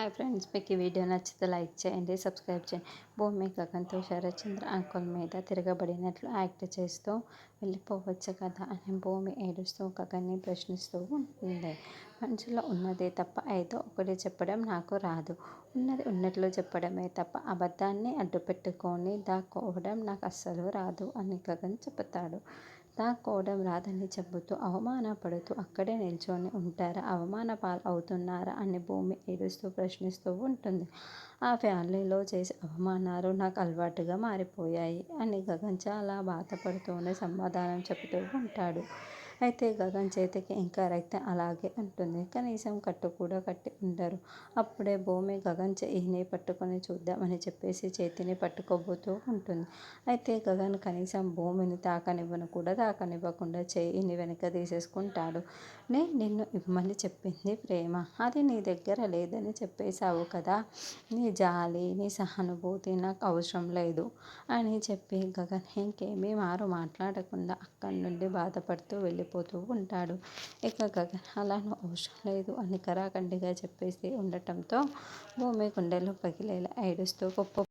Hi friends మీకు ఈ video నచ్చితే లైక్ చేయండి సబ్స్క్రైబ్ చేయండి. భూమి గగన్తో శరత్చంద్ర అంకుల్ మీద తిరగబడినట్లు యాక్ట్ చేస్తూ వెళ్ళిపోవచ్చు కదా అని భూమి ఏడుస్తూ గగన్ని ప్రశ్నిస్తూ ఉంటుంది మనసులో ఉన్నదే తప్ప ఏదో ఒకటి చెప్పడం నాకు రాదు. ఉన్నది ఉన్నట్లు చెప్పడమే తప్ప అబద్ధాన్ని అడ్డుపెట్టుకొని దాక్కోవడం నాకు అస్సలు రాదు అని గగన్ చెబుతాడు. దాక్కోవడం రాదని చెబుతూ అవమానపడుతూ అక్కడే నిల్చొని ఉంటారా? అవమాన పాలు అవుతున్నారా? అని భూమి ఏడుస్తూ ప్రశ్నిస్తూ ఉంటుంది. ఆ ఫ్యామిలీలో చేసే అవమానాలు నాకు అలవాటుగా మారిపోయాయి అని గగన్ చాలా బాధపడుతూనే సమాధానం చెబుతూ ఉంటాడు. అయితే గగన్ చేతికి ఇంకా రక్తం అలాగే ఉంటుంది కనీసం కట్టు కూడా కట్టి ఉండరు. అప్పుడే భూమి గగన్ చేయిని పట్టుకొని చూద్దామని చెప్పేసి చేతిని పట్టుకోబోతూ ఉంటుంది. అయితే గగన్ కనీసం భూమిని తాకనివ్వను కూడా తాకనివ్వకుండా చేయిని వెనక తీసేసుకుంటాడు. నే నిన్ను ఇవ్వమని చెప్పింది ప్రేమ. అది నీ దగ్గర లేదని చెప్పేశావు కదా. నీ జాలి నీ సహానుభూతి నాకు అవసరం లేదు అని చెప్పి గగన్ ఇంకేమీ మారు మాట్లాడకుండా అక్కడి నుండి బాధపడుతూ వెళ్ళి అయిపోతూ ఉంటాడు. ఇక గగన్ అలా అవసరం లేదు అని కరాఖండిగా చెప్పేసి ఉండటంతో భూమి గుండెలు పగిలేలా ఏడుస్తూ గొప్ప